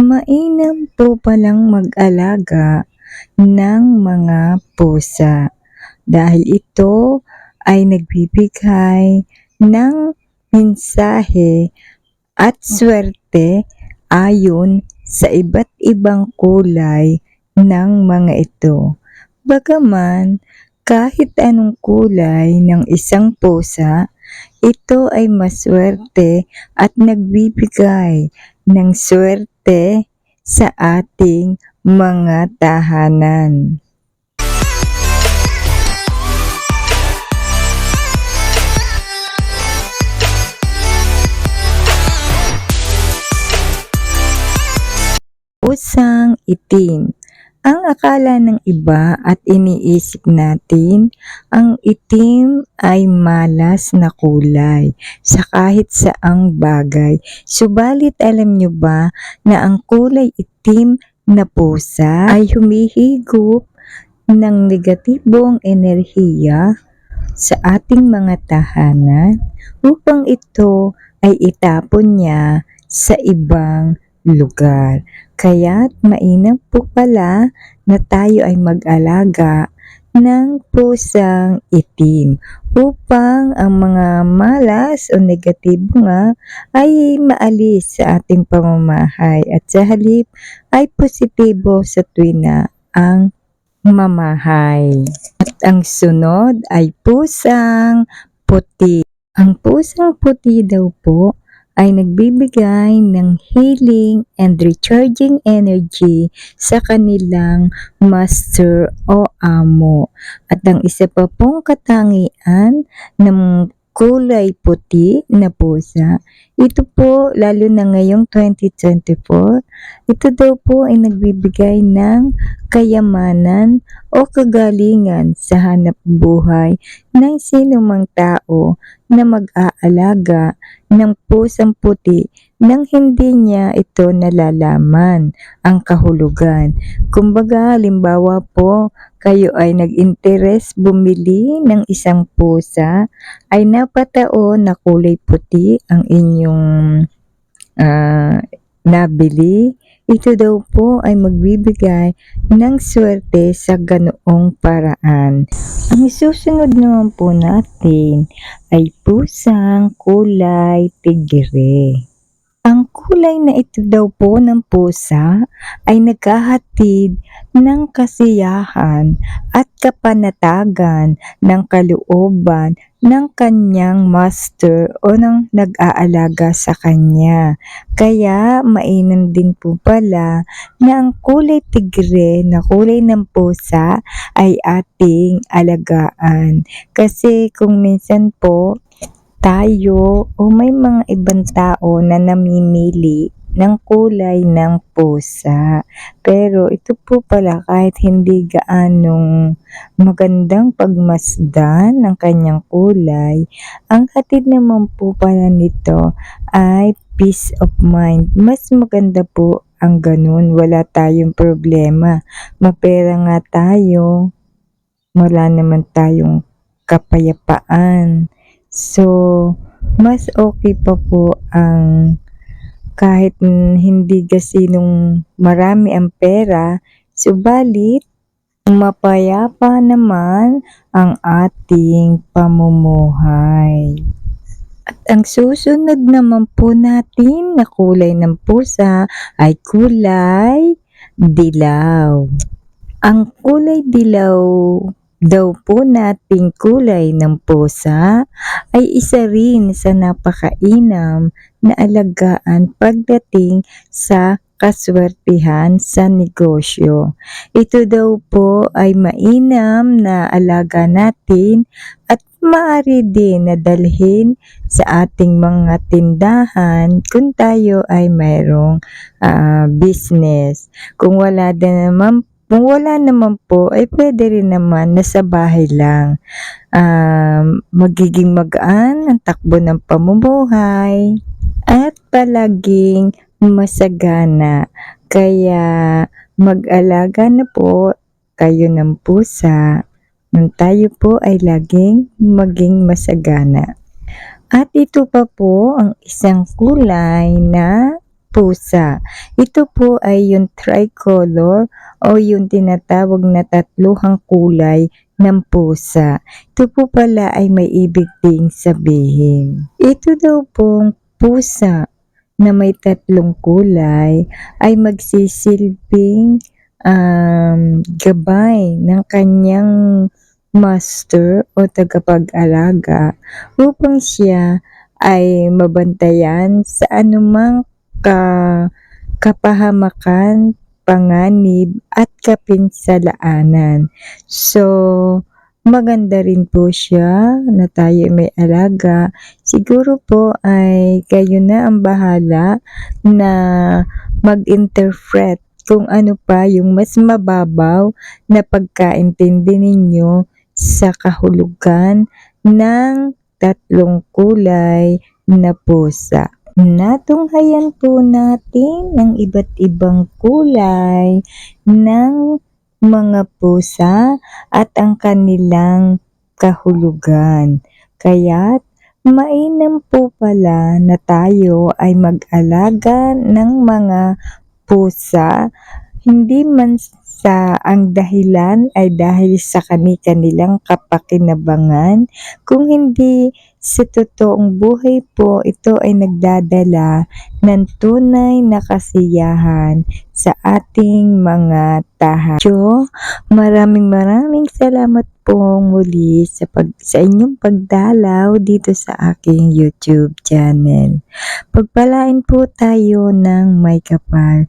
Mainam po palang mag-alaga ng mga pusa dahil ito ay nagbibigay ng mensahe at swerte ayon sa iba't ibang kulay ng mga ito. Bagaman kahit anong kulay ng isang pusa, ito ay maswerte at nagbibigay ng swerte sa ating mga tahanan. Pusang itim. Ang akala ng iba at iniisip natin, ang itim ay malas na kulay sa kahit saang bagay. Subalit alam nyo ba na ang kulay itim na pusa ay humihigop ng negatibong enerhiya sa ating mga tahanan upang ito ay itapon niya sa ibang lugar. Kaya't mainam po pala na tayo ay mag-alaga ng pusang itim upang ang mga malas o negatibo nga ay maalis sa ating pamamahay at sa halip ay positibo sa tuwin na ang mamahay. At ang sunod ay pusang puti. Ang pusang puti daw po ay nagbibigay ng healing and recharging energy sa kanilang master o amo. At ang isa pa pong katangian ng kulay puti na pusa, ito po lalo na ngayong 2024, ito daw po ay nagbibigay ng kayamanan o kagalingan sa hanap buhay ng sino mang tao na mag-aalaga ng pusang puti nang hindi niya ito nalalaman ang kahulugan. Kumbaga, halimbawa po, kayo ay nag-interes bumili ng isang pusa, ay napataon na kulay puti ang inyong ah, nabili, ito daw po ay magbibigay ng swerte sa ganoong paraan. Ang susunod naman po natin ay pusang kulay tigre. Kulay na ito daw po ng pusa ay naghahatid ng kasiyahan at kapanatagan ng kalooban ng kanyang master o ng nag-aalaga sa kanya. Kaya mainam din po pala na ang kulay tigre na kulay ng pusa ay ating alagaan. Kasi kung minsan po tayo o may mga ibang tao na namimili ng kulay ng pusa. Pero ito po pala kahit hindi gaanong magandang pagmasdan ng kanyang kulay, ang hatid naman po pala nito ay peace of mind. Mas maganda po ang ganun. Wala tayong problema. Mapera nga tayo. Wala naman tayong kapayapaan. So, mas okay pa po ang kahit hindi gasinong marami ang pera, subalit mapayapa naman ang ating pamumuhay. At ang susunod naman po natin na kulay ng pusa ay kulay dilaw. Ang kulay dilaw daw po nating kulay ng pusa ay isa rin sa napakainam na alagaan pagdating sa kaswertihan sa negosyo. Ito daw po ay mainam na alaga natin at maaari din na dalhin sa ating mga tindahan kung tayo ay mayroong ah, business. Kung wala din naman kung wala naman po, ay pwede rin naman na sa bahay lang. Um, magiging magaan ang takbo ng pamumuhay at palaging masagana. Kaya mag-alaga na po kayo ng pusa nang tayo po ay laging maging masagana. At ito pa po ang isang kulay na pusa. Ito po ay yung tricolor o yung tinatawag na tatluhang kulay ng pusa. Ito po pala ay may ibig ding sabihin. Ito daw pong pusa na may tatlong kulay ay magsisilbing um, gabay ng kanyang master o tagapag-alaga upang siya ay mabantayan sa anumang ka, kapahamakan, panganib at kapinsalaanan. So, maganda rin po siya na tayo may alaga. Siguro po ay kayo na ang bahala na mag-interpret kung ano pa yung mas mababaw na pagkaintindi ninyo sa kahulugan ng tatlong kulay na pusa. Natunghayan po natin ang iba't ibang kulay ng mga pusa at ang kanilang kahulugan. Kaya't mainam po pala na tayo ay mag-alaga ng mga pusa hindi man sa ang dahilan ay dahil sa kani-kanilang kapakinabangan, kung hindi sa totoong buhay po ito ay nagdadala ng tunay na kasiyahan sa ating mga tahanan. So, maraming maraming salamat po muli sa, pag, sa inyong pagdalaw dito sa aking YouTube channel. Pagpalain po tayo ng may kapal.